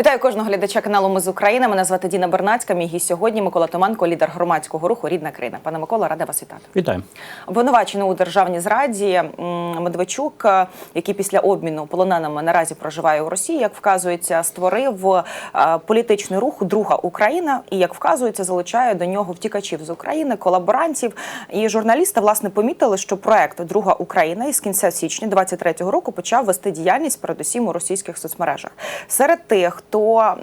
Вітаю кожного глядача каналу Ми з України. Мене звати Діна Бернацька. Мій гість сьогодні Микола Томенко, лідер громадського руху Рідна країна. Пане Микола, рада вас вітати. Вітаю. Обвинувачений у державній зраді Медведчук, який після обміну полоненими наразі проживає у Росії, як вказується, створив е, політичний рух Друга Україна і як вказується, залучає до нього втікачів з України, колаборантів. І журналісти власне помітили, що проект Друга Україна із кінця січня 23-го року почав вести діяльність передусім у російських соцмережах. Серед тих, хто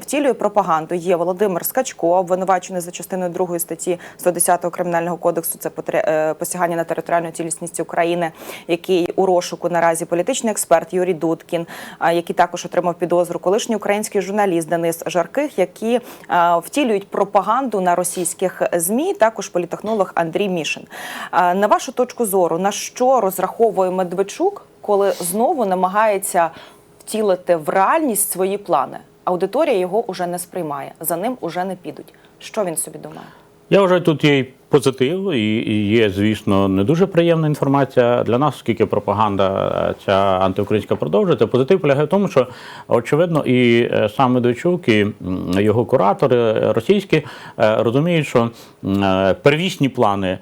втілює пропаганду, є Володимир Скачко, обвинувачений за частиною 2 статті 110 кримінального кодексу. Це е, посягання на територіальну цілісність України, який у розшуку наразі політичний експерт Юрій Дудкін, який також отримав підозру, колишній український журналіст Денис Жарких, які втілюють пропаганду на російських змі. Також політехнолог Андрій Мішин. На вашу точку зору, на що розраховує Медведчук, коли знову намагається втілити в реальність свої плани? Аудиторія його уже не сприймає, за ним уже не підуть. Що він собі думає? Я вважаю, тут є позитив, і є, звісно, не дуже приємна інформація для нас, оскільки пропаганда е, ця антиукраїнська продовжується. Позитив полягає в тому, що очевидно, і е, сам Медведчук, і його куратори російські е, розуміють, що первісні плани.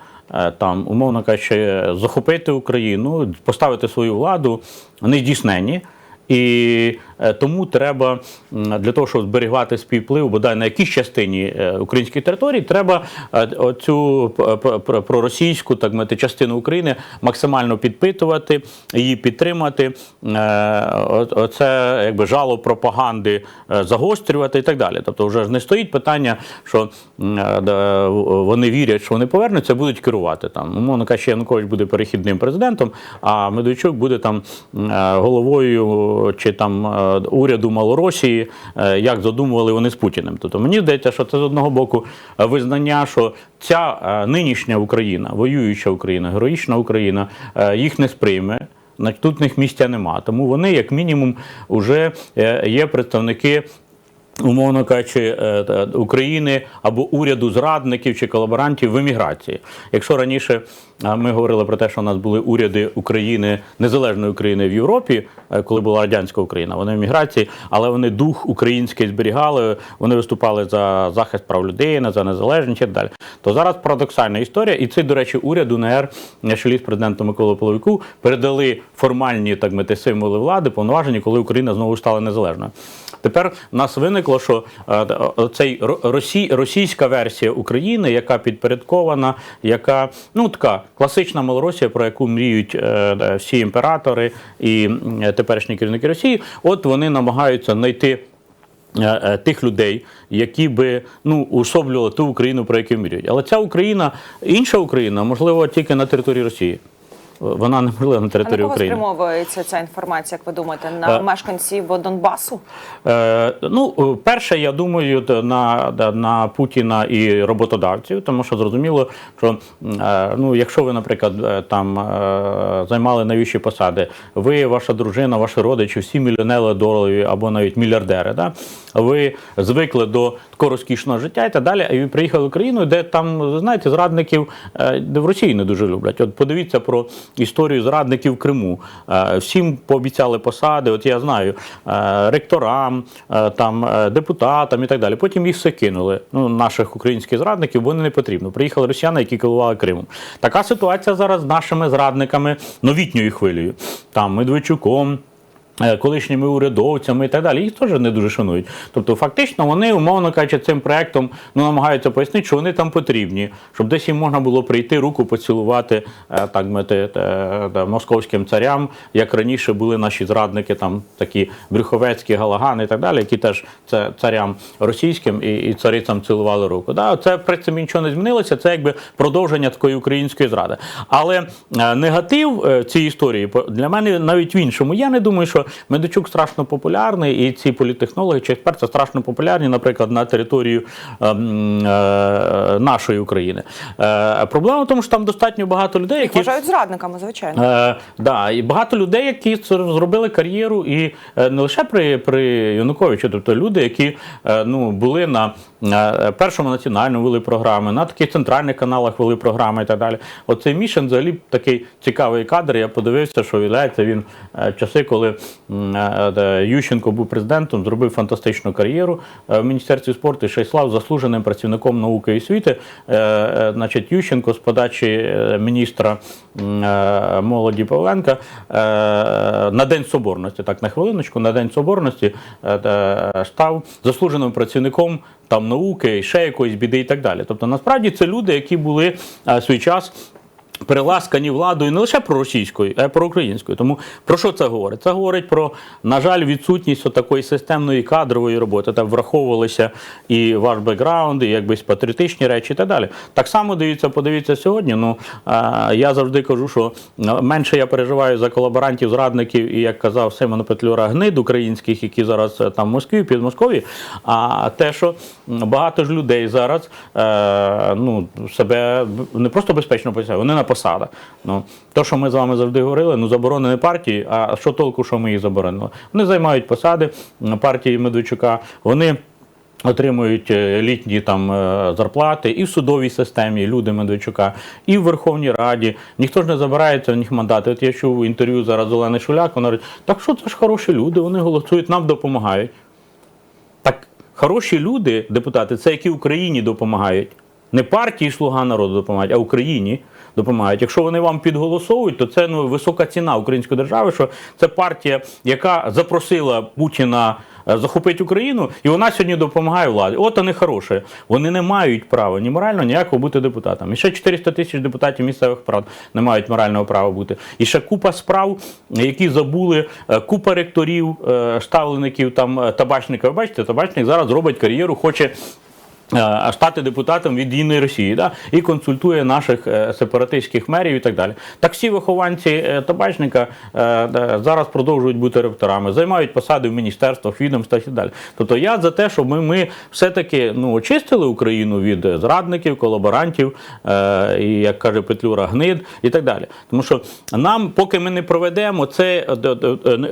Там, умовно кажучи, захопити Україну, поставити свою владу, не здійснені. І е, тому треба для того, щоб зберігати свій вплив, бодай на якійсь частині е, української території, треба е, п- проросійську так мати частину України максимально підпитувати, її підтримати. е, Оце якби жало пропаганди е, загострювати і так далі. Тобто, вже ж не стоїть питання, що е, вони вірять, що вони повернуться, будуть керувати там. Умовно кажучи, Янукович буде перехідним президентом, а Медведчук буде там е, головою чи там е, уряду Малоросії, е, як задумували вони з Путіним. Тобто мені здається, що це з одного боку е, визнання, що ця е, нинішня Україна, воююча Україна, героїчна Україна, е, їх не сприйме. Тут них місця нема. Тому вони, як мінімум, вже е, є представники. Умовно кажучи, е, України або уряду зрадників чи колаборантів в еміграції. Якщо раніше е, ми говорили про те, що у нас були уряди України, незалежної України в Європі, е, коли була радянська Україна, вони в еміграції, але вони дух український зберігали, вони виступали за захист прав людини, за незалежність і далі. То зараз парадоксальна історія, і цей, до речі, уряд УНР на чолі з президентом Половику передали формальні так мати символи влади, повноважені, коли Україна знову стала незалежною. Тепер в нас виникло, що е, цей росій, російська версія України, яка підпорядкована, яка ну така класична Малоросія, про яку мріють е, е, всі імператори і теперішні керівники Росії, от вони намагаються знайти. е, е, Тих людей, які би ну усоблювали ту Україну, про яку мріють. Але ця Україна, інша Україна, можливо, тільки на території Росії. Вона не можлива на А на території кого України. спрямовується ця інформація, як ви думаєте, на Е. мешканців Донбасу? Е, ну, е, перше, я думаю, на, на Путіна і роботодавців, тому що зрозуміло, що е, ну, якщо ви, наприклад, там займали найвищі посади, ви, ваша дружина, ваші родичі, всі мільйонери доларів або навіть мільярдери, да? ви звикли до такого розкішного життя і так далі, і ви приїхали в Україну, де там, знаєте, зрадників де в Росії не дуже люблять. От подивіться про історію зрадників в Криму. Е, Всім пообіцяли посади. От я знаю, е, ректорам, е, там депутатам і так далі. Потім їх все кинули. Ну, наших українських зрадників, вони не потрібно. Приїхали росіяни, які керували Кримом. Така ситуація зараз з нашими зрадниками новітньою хвилею. Там Медведчуком. Е, Колишніми урядовцями і так далі, їх теж не дуже шанують. Тобто, фактично, вони, умовно кажучи, цим проектом ну, намагаються пояснити, що вони там потрібні, щоб десь їм можна було прийти, руку поцілувати е, так мати, московським царям, як раніше були наші зрадники, там такі Брюховецькі, Галагани і так далі, які теж це царям російським і, і царицям цілували руку. Да, це в принципі нічого не змінилося. Це якби продовження такої української зради. Але е, негатив е, цієї історії для мене навіть в іншому. Я не думаю, що Медведчук страшно популярний, і ці політтехнологи чи експерти страшно популярні, наприклад, на територію ем, е, нашої України. Е, проблема в тому, що там достатньо багато людей, Їх які вважають зрадниками, звичайно. Е, да, і багато людей, які зробили кар'єру, і е, не лише при, при Януковичу, тобто люди, які е, ну, були на е, першому національному вели програми, на таких центральних каналах вели програми і так далі. Оцей Мішин взагалі такий цікавий кадр. Я подивився, що виявляється він е, часи, коли е, е, Ющенко був президентом, зробив фантастичну кар'єру е, в Міністерстві спорту і ще й став заслуженим працівником науки і освіти. Е, е, Значить, Ющенко з подачі е, міністра е, молоді Павленка е, на День Соборності, так на хвилиночку, на День Соборності е, е, став заслуженим працівником там науки, ще якоїсь біди і так далі. Тобто, насправді це люди, які були е, свій час. Приласкані владою не лише проросійською, а й проукраїнською. Тому про що це говорить? Це говорить про, на жаль, відсутність такої системної кадрової роботи. Там враховувалися і ваш бекграунд, і якби патріотичні речі і так далі. Так само дивіться, подивіться сьогодні. Ну я завжди кажу, що менше я переживаю за колаборантів, зрадників і як казав Симон Петлюра, гнид українських, які зараз е, там в Москві, під Москові. А те, що багато ж людей зараз е, ну, себе не просто безпечно почувають, вони на посадах. Ну, то, що ми з вами завжди говорили, ну заборонені партії, а що толку, що ми їх заборонили? Вони займають посади партії Медведчука, вони. Отримують е, літні там е, зарплати і в судовій системі люди Медведчука, і в Верховній Раді. Ніхто ж не забирається в них мандати. От я чув інтерв'ю зараз Олени Шуляк, вона говорить, так що це ж хороші люди, вони голосують, нам допомагають. Так хороші люди, депутати, це які Україні допомагають. Не партії Слуга народу допомагають, а Україні допомагають. Якщо вони вам підголосовують, то це ну, висока ціна української держави, що це партія, яка запросила Путіна е, захопити Україну, і вона сьогодні допомагає владі. От вони хороші. Вони не мають права ні морально, ніякого бути депутатами. І ще 400 тисяч депутатів місцевих прав не мають морального права бути. І ще купа справ, які забули, е, купа ректорів, е, ставлеників, там е, табачників. Бачите, табачник зараз робить кар'єру, хоче. Е, Стати депутатом від вільної Росії, да? і консультує наших е, сепаратистських мерів і так далі. Так всі вихованці е, табачника зараз продовжують бути ректорами, займають посади в міністерствах, відомствах і далі. Тобто я за те, щоб ми, ми все-таки ну, очистили Україну від зрадників, колаборантів, і, як каже Петлюра, гнид і так далі. Тому що нам, поки ми не проведемо цей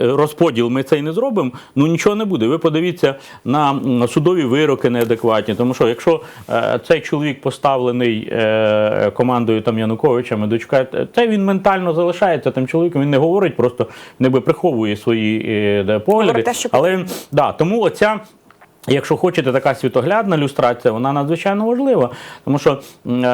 розподіл, ми цей не зробимо, ну нічого не буде. Ви подивіться на судові вироки неадекватні. Тому що якщо е, цей чоловік поставлений е, командою там Януковича, Медведчука, це він ментально залишається тим чоловіком. Він не говорить, просто ніби приховує свої е, погляди. Що Але да, тому оця. Якщо хочете, така світоглядна люстрація, вона надзвичайно важлива, тому що м, е,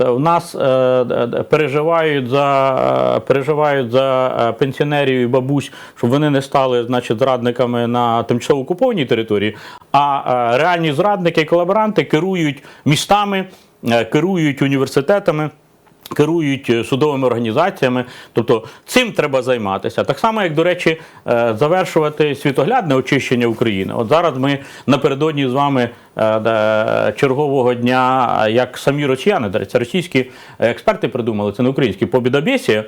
е, в нас е, переживають за переживають за пенсіонерів і бабусь, щоб вони не стали, значить, зрадниками на тимчасово окупованій території. А реальні зрадники і колаборанти керують містами, керують університетами керують е, судовими організаціями. Тобто цим треба займатися. Так само, як, до речі, е, завершувати світоглядне очищення України. От зараз ми напередодні з вами е, чергового дня, як самі росіяни, це російські експерти придумали, це не українські побідобєсія.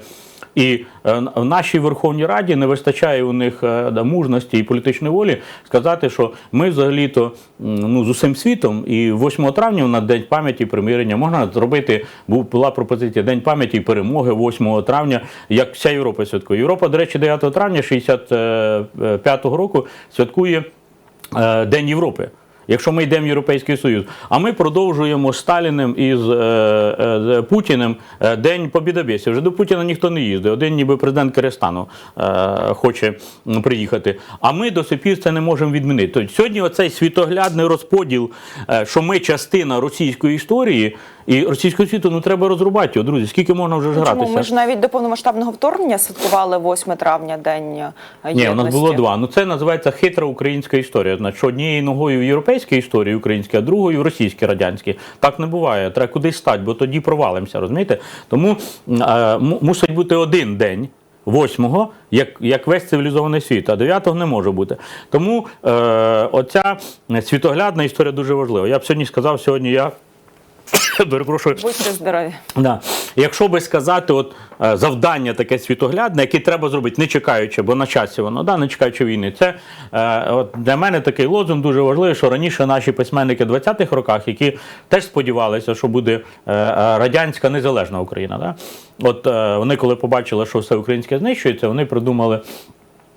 І е, в нашій Верховній Раді не вистачає у них е, да, мужності і політичної волі сказати, що ми взагалі-то ну, з усім світом, і 8 травня на День пам'яті примирення можна зробити, була пропозиція День пам'яті перемоги 8 травня, як вся Європа святкує. Європа, до речі, 9 травня 65-го року святкує е, День Європи. Якщо ми йдемо в Європейський Союз, а ми продовжуємо Сталіним і з, е, е, Путіним е, День Побідобєсів. Вже до Путіна ніхто не їздить. Один ніби президент Киристану е, хоче приїхати. А ми до сих пір це не можемо відмінити. Тобто сьогодні оцей світоглядний розподіл, е, що ми частина російської історії і російського світу, ну треба розрубати його, друзі. Скільки можна вже ж Чому гратися? ми ж навіть до повномасштабного вторгнення святкували 8 травня День е, Ні, у нас було два. Ну це називається хитра українська історія. Значить, що однією ногою в європейській історії українській, а другою в російській радянській. Так не буває. Треба кудись стати, бо тоді провалимося, розумієте? Тому е, мусить бути один день. Восьмого, як, як весь цивілізований світ, а дев'ятого не може бути. Тому е, оця світоглядна історія дуже важлива. Я б сьогодні сказав, сьогодні я перепрошую, Будьте здорові. Да. Якщо би сказати, от е, завдання таке світоглядне, яке треба зробити, не чекаючи, бо на часі воно, да, не чекаючи війни. Це е, от для мене такий лозунг дуже важливий, що раніше наші письменники в 20-х роках, які теж сподівалися, що буде е, е, радянська незалежна Україна. Да? От е, вони, коли побачили, що все українське знищується, вони придумали.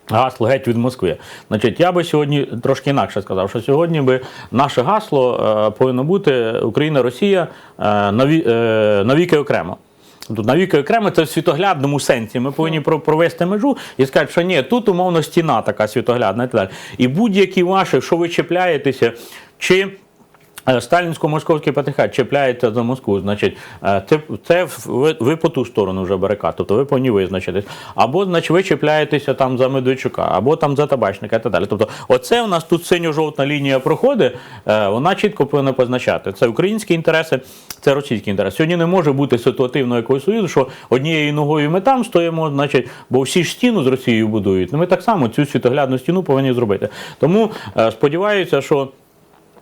Гасло геть від Москви. Значить, я би сьогодні трошки інакше сказав, що сьогодні би наше гасло е, повинно бути Україна, Росія е, наві, е, навіки окремо. Тут навіки окремо це в світоглядному сенсі. Ми повинні провести межу і сказати, що ні, тут умовно стіна така світоглядна і так далі. І будь-які ваші, що ви чіпляєтеся, чи Сталінсько-московський патріархат чіпляється за Москву, значить, е, це, це ви, ви по ту сторону вже барикад, тобто ви повинні визначитись. Або, значить, ви чіпляєтеся там за Медведчука, або там за табачника і так далі. Тобто, оце у нас тут синьо-жовтна лінія проходить, е, вона чітко повинна позначати. Це українські інтереси, це російські інтереси. Сьогодні не може бути ситуативного якогось союзу, що однією ногою ми там стоїмо, значить, бо всі ж стіну з Росією будують. Ну, ми так само цю світоглядну стіну повинні зробити. Тому е, сподіваюся, що.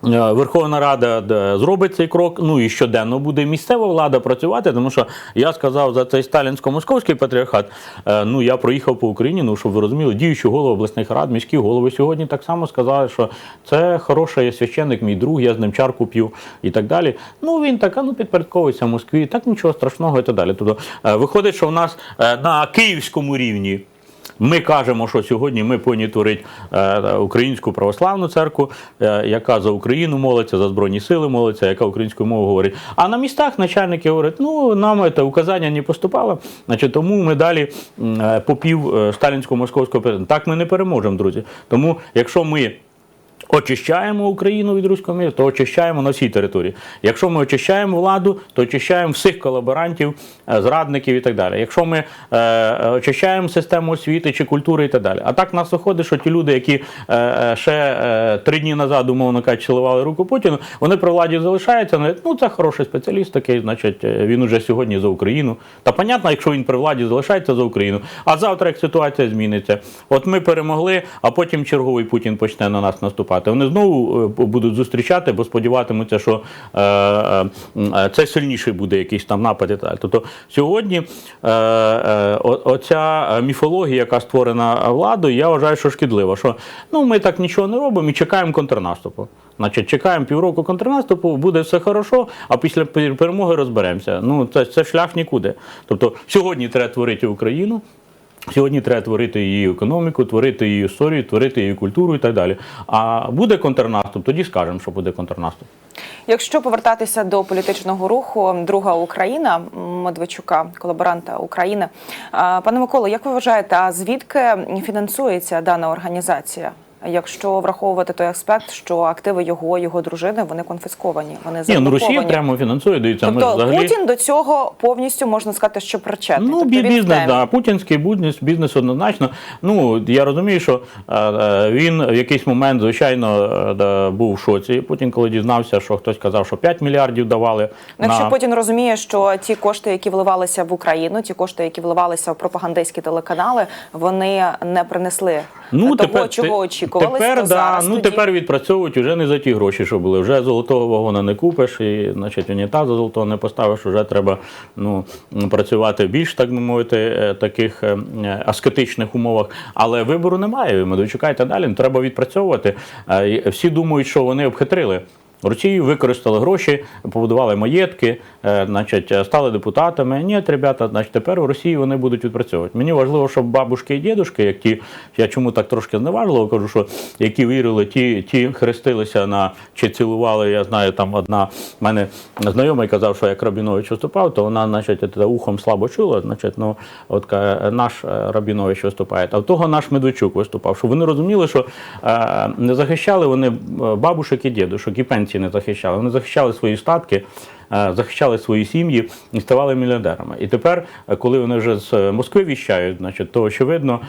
Е, Верховна Рада зробить цей крок. Ну і щоденно буде місцева влада працювати, тому що я сказав за цей сталінсько-московський патріархат. е, Ну я проїхав по Україні. Ну щоб ви розуміли, діючі голови обласних рад, міські голови сьогодні так само сказали, що це хороший священник, мій друг, я з ним чарку п'ю і так далі. Ну він так, а ну підпорядковується Москві, так нічого страшного і так далі. Тобто е, виходить, що в нас е, на київському рівні. Ми кажемо, що сьогодні ми понітурить е, українську православну церкву, е, яка за Україну молиться, за Збройні сили молиться, яка українською мовою говорить. А на містах начальники говорять, ну нам це указання не поступало, значить, тому ми далі е, попів сталінського сталінсько-московського питання. Так ми не переможемо, друзі. Тому якщо ми очищаємо Україну від руського міру, то очищаємо на всій території. Якщо ми очищаємо владу, то очищаємо всіх колаборантів, е, зрадників і так далі. Якщо ми е, очищаємо систему освіти чи культури і так далі. А так нас виходить, що ті люди, які е, е, ще е, три дні назад, умовно кажучи, цілували руку Путіну, вони при владі залишаються. Ну це хороший спеціаліст, такий, значить, е, він уже сьогодні за Україну. Та понятно, якщо він при владі залишається за Україну. А завтра, як ситуація зміниться, от ми перемогли, а потім черговий Путін почне на нас наступати. Вони знову е, будуть зустрічати, бо сподіватимуться, що е, е, це сильніший буде якийсь там напад і так. Тобто сьогодні оця міфологія, яка створена владою, я вважаю, що шкідлива. Що ну ми так нічого не робимо і чекаємо контрнаступу. Значить, чекаємо півроку контрнаступу, буде все хорошо, а після перемоги розберемося. Ну це, це шлях нікуди. Тобто сьогодні треба творити Україну. Сьогодні треба творити її економіку, творити її історію, творити її культуру і так далі. А буде контрнаступ, тоді скажемо, що буде контрнаступ. Якщо повертатися до політичного руху, друга Україна Медведчука, колаборанта України, пане Миколо, як ви вважаєте, а звідки фінансується дана організація? Якщо враховувати той аспект, що активи його його дружини вони конфісковані, вони Ні, ну Росія прямо фінансує. Дивіться, Тобто взагалі. Путін до цього повністю можна сказати, що причетний. Ну, тобто бі- він бізнес, темі. да, путінський бізнес, бізнес однозначно. Ну, я розумію, що е, е, він в якийсь момент, звичайно, е, був в шоці. Путін, коли дізнався, що хтось казав, що 5 мільярдів давали. Ну, Якщо на... Путін розуміє, що ті кошти, які вливалися в Україну, ті кошти, які вливалися в пропагандистські телеканали, вони не принесли ну, того, тепер, чого те- очікувалося. Тепер, то да, зараз ну, тоді... тепер відпрацьовують вже не за ті гроші, що були. Вже золотого вагона не купиш, і значить, унітаза золотого не поставиш, вже треба ну, працювати в більш, так би мовити, е, таких е, е, аскетичних умовах. Але вибору немає. Медведчука дочекайте далі. Треба відпрацьовувати. Всі думають, що вони обхитрили. Росію використали гроші, побудували маєтки, е, значить, е, стали депутатами. Ні, ребята, значить, тепер у Росії вони будуть відпрацьовувати. Мені важливо, щоб бабушки і дідушки, ті, я чому так трошки зневажливо кажу, що які вірили, ті, ті хрестилися на чи цілували. Я знаю, там одна в мене знайомий казав, що як Рабінович виступав, то вона, значить, ухом слабо чула. Значить, ну от наш е, Рабінович виступає, а в того наш Медведчук виступав. Щоб вони розуміли, що не захищали вони бабушек і дідушок, і пенсії не захищали. Вони захищали свої статки. Е, Захищали свої сім'ї і ставали мільярдерами. І тепер, е, коли вони вже з е, Москви віщають, значить, то очевидно,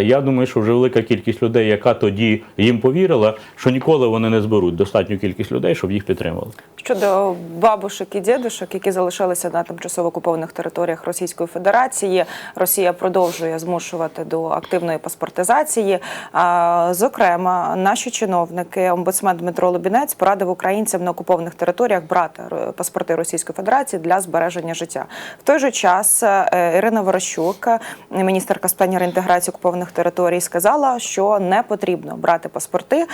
я думаю, що вже велика кількість людей, яка тоді їм повірила, що ніколи вони не зберуть достатню кількість людей, щоб їх підтримували. Щодо бабушек і дідушок, які залишилися на тимчасово окупованих територіях Російської Федерації, Росія продовжує змушувати до активної паспортизації. Зокрема, наші чиновники, омбудсмен Дмитро Лобінець порадив українцям на окупованих територіях брати р- паспорти Російської Федерації для збереження життя. В той же час е, Ірина Ворощук, е, міністерка з питань реінтеграції окупованих територій, сказала, що не потрібно брати паспорти.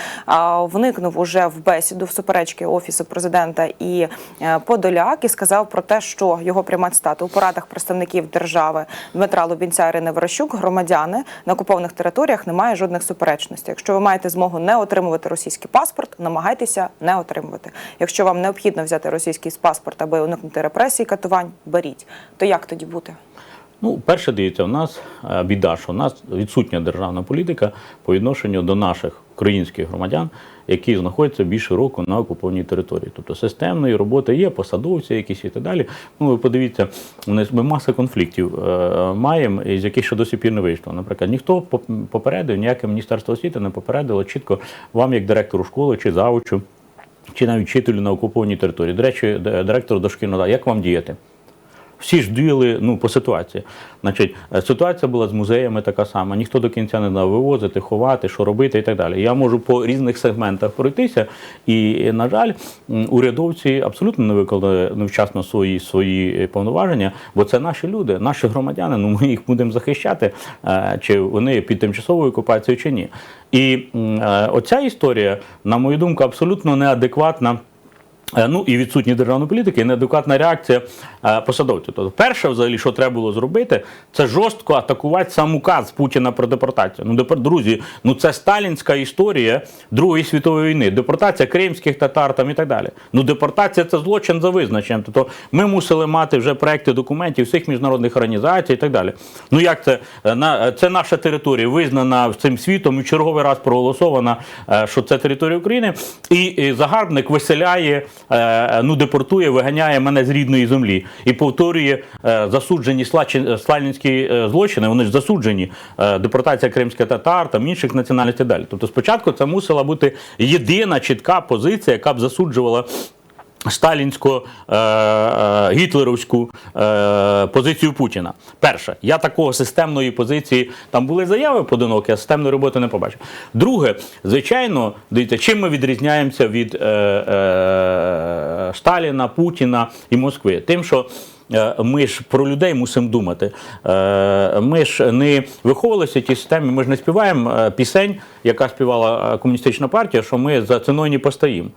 Вникнув уже в бесіду в суперечки офісу президента і е, Подоляк і сказав про те, що його пряма цитата у порадах представників держави Дмитра Лубінця Ірини Верещук, громадяни на окупованих територіях немає жодних суперечностей. Якщо ви маєте змогу не отримувати російський паспорт, намагайтеся не отримувати. Якщо вам необхідно взяти російський паспорт, аби уникнути репресій, катувань, беріть. То як тоді бути? Ну, перше, дивіться, у нас е, біда, що у нас відсутня державна політика по відношенню до наших українських громадян, які знаходяться більше року на окупованій території. Тобто системної роботи є, посадовці якісь і так далі. Ну, ви подивіться, ми маса конфліктів е, маємо, з яких ще досі пір не вийшло. Наприклад, ніхто поп- попередив, ніяке міністерство освіти не попередило чітко вам, як директору школи чи завучу, чи навіть вчителю на окупованій території. До речі, директор дошкільного, як вам діяти? Всі ж діяли ну, по ситуації. Значить, е, ситуація була з музеями така сама. Ніхто до кінця не знав вивозити, ховати, що робити і так далі. Я можу по різних сегментах пройтися, і, на жаль, урядовці абсолютно не виконали невчасно свої, свої е, повноваження, бо це наші люди, наші громадяни. Ну ми їх будемо захищати, е, чи вони під тимчасовою окупацією, чи ні. І е, оця історія, на мою думку, абсолютно неадекватна. Е, Ну і відсутні державної політики, і неадекватна реакція е, посадовців. Тобто, перше, взагалі, що треба було зробити, це жорстко атакувати сам указ Путіна про депортацію. Ну, депор- друзі, ну це сталінська історія Другої світової війни, депортація кримських татар там і так далі. Ну, депортація це злочин за визначенням. Тобто ми мусили мати вже проекти документів всіх міжнародних організацій і так далі. Ну як це Е, на це наша територія, визнана цим світом і черговий раз проголосована, що це територія України, і, загарбник виселяє, ну депортує, виганяє мене з рідної землі і повторює е, засуджені сталінські е, злочини. Вони ж засуджені. Е, Депортація кримських татар, там інших національностей далі. Тобто, спочатку це мусила бути єдина чітка позиція, яка б засуджувала сталінсько е, е, гітлерівську е, позицію Путіна. Перше, я такого системної позиції, там були заяви поодинокі, а системної роботи не побачив. Друге, звичайно, дивіться, чим ми відрізняємося від Сталіна, Путіна і Москви? Тим, що ми ж про людей мусимо думати. Ми ж не виховувалися в тій системі, ми ж не співаємо пісень, яка співала комуністична партія, що ми за ціною не постоїмо.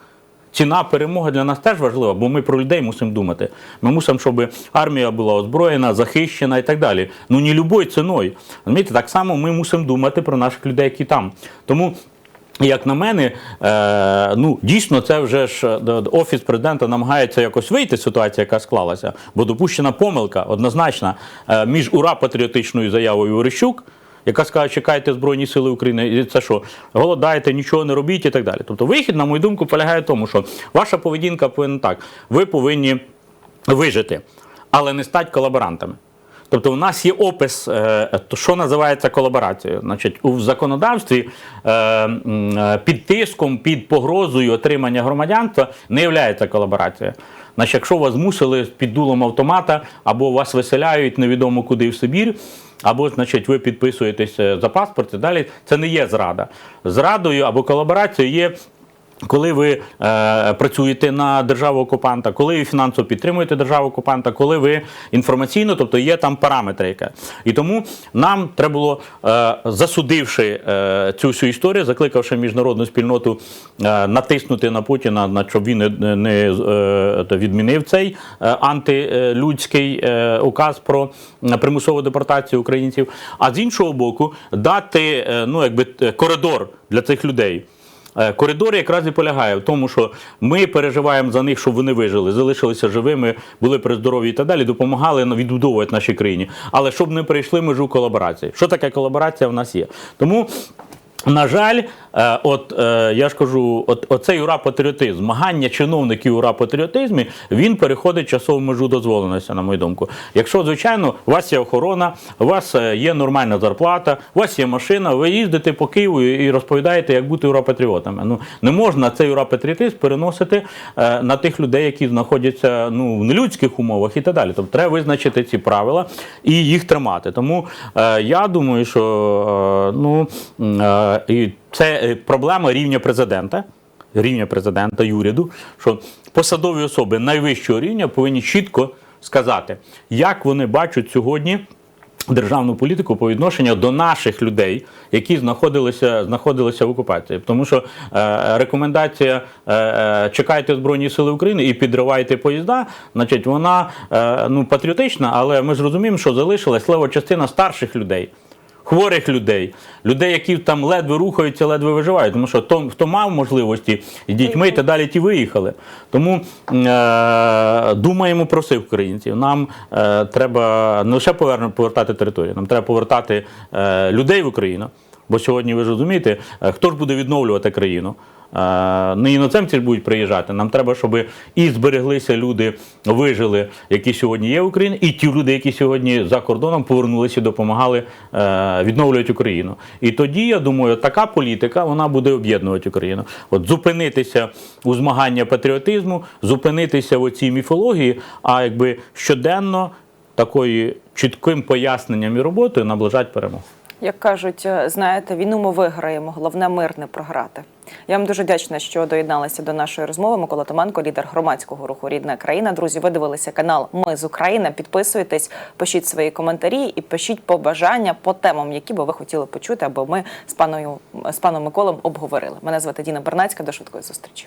Ціна перемоги для нас теж важлива, бо ми про людей мусимо думати. Ми мусимо, щоб армія була озброєна, захищена і так далі. Ну не любою ціною. Розумієте, так само ми мусимо думати про наших людей, які там. Тому. Як на мене, е, ну дійсно, це вже ж е, офіс президента намагається якось вийти з ситуації, яка склалася, бо допущена помилка однозначна е, між ура патріотичною заявою Орищук, яка скаже, чекайте Збройні Сили України, і це що, голодаєте, нічого не робіть і так далі. Тобто вихід, на мою думку, полягає в тому, що ваша поведінка повинна так, ви повинні вижити, але не стати колаборантами. Тобто, у нас є опис, е, що називається колаборацією. Значить, у законодавстві е, е, під тиском, під погрозою отримання громадянства не є колаборація. Значить, якщо вас змусили під дулом автомата, або вас виселяють невідомо куди в Сибір, або, значить, ви підписуєтесь е, за паспорт і далі, це не є зрада. Зрадою або колаборацією є коли ви е, працюєте на державу окупанта, коли ви фінансово підтримуєте державу окупанта, коли ви інформаційно, тобто є там параметри, яка. І тому нам треба було, е, засудивши е, цю всю історію, закликавши міжнародну спільноту е, натиснути на Путіна, на щоб він не, не е, відмінив цей е, антилюдський е, указ про примусову депортацію українців. А з іншого боку, дати е, ну, якби, коридор для цих людей. Е, Коридор якраз і полягає в тому, що ми переживаємо за них, щоб вони вижили, залишилися живими, були при здоров'ї і так далі, допомагали відбудовувати нашій країні. Але щоб не прийшли межу колаборації. Що таке колаборація в нас є? Тому. На жаль, е, от е, я ж кажу, от оцей ура-патріотизм, змагання чиновників ура-патріотизмі, він переходить часову межу дозволеності, на мою думку. Якщо, звичайно, у вас є охорона, у вас е, є нормальна зарплата, у вас є машина, ви їздите по Києву і розповідаєте, як бути ура-патріотами. Ну не можна цей ура-патріотизм переносити е, на тих людей, які знаходяться ну в нелюдських умовах і так далі. Тобто треба визначити ці правила і їх тримати. Тому я думаю, що ну. Е, і це е, проблема рівня президента. Рівня президента і уряду, що посадові особи найвищого рівня повинні чітко сказати, як вони бачать сьогодні державну політику по відношенню до наших людей, які знаходилися, знаходилися в окупації. Тому що е, рекомендація е, е, чекайте Збройні Сили України і підривайте поїзда, значить, вона е, ну, патріотична, але ми ж розуміємо, що залишилась лева частина старших людей. Хворих людей, людей, які там ледве рухаються, ледве виживають. Тому що то, хто мав можливості з дітьми, та далі ті виїхали. Тому е, думаємо про всіх українців. Нам е, треба не лише повертати територію, нам треба повертати е, людей в Україну. Бо сьогодні ви ж розумієте, е, хто ж буде відновлювати країну? Е, Не іноземці ж будуть приїжджати. Нам треба, щоб і збереглися люди, вижили, які сьогодні є в Україні, і ті люди, які сьогодні за кордоном повернулися допомагали е, відновлювати Україну. І тоді, я думаю, така політика вона буде об'єднувати Україну. От зупинитися у змагання патріотизму, зупинитися в оцій міфології, а якби щоденно такою чітким поясненням і роботою наближати перемогу. Як кажуть, е, знаєте, війну ми виграємо, головне мир не програти. Я вам дуже вдячна, що доєдналися до нашої розмови. Микола Томанко, лідер громадського руху Рідна країна. Друзі, ви дивилися канал Ми з України. Підписуйтесь, пишіть свої коментарі і пишіть побажання по темам, які би ви хотіли почути, аби ми з паною з паном Миколом обговорили. Мене звати Діна Бернацька. До швидкої зустрічі.